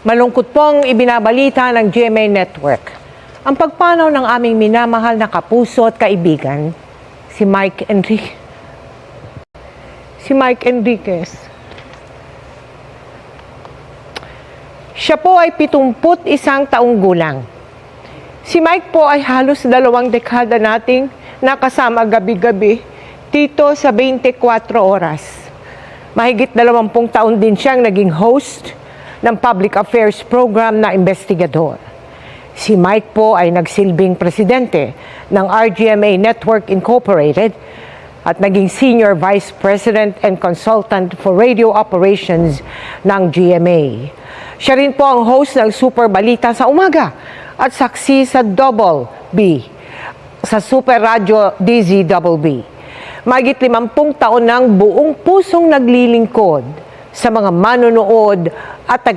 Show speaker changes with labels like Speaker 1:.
Speaker 1: Malungkot pong ibinabalita ng GMA Network ang pagpanaw ng aming minamahal na kapuso at kaibigan, si Mike Enrique. Si Mike Enriquez. Siya po ay 71 taong gulang. Si Mike po ay halos dalawang dekada nating nakasama gabi-gabi dito sa 24 oras. Mahigit 20 taon din siyang naging host ng public affairs program na investigador. Si Mike po ay nagsilbing presidente ng RGMA Network Incorporated at naging Senior Vice President and Consultant for Radio Operations ng GMA. Siya rin po ang host ng Super Balita sa umaga at saksi sa Double B sa Super Radio DZBB. Magit limampung taon ng buong pusong naglilingkod sa mga manonood at taga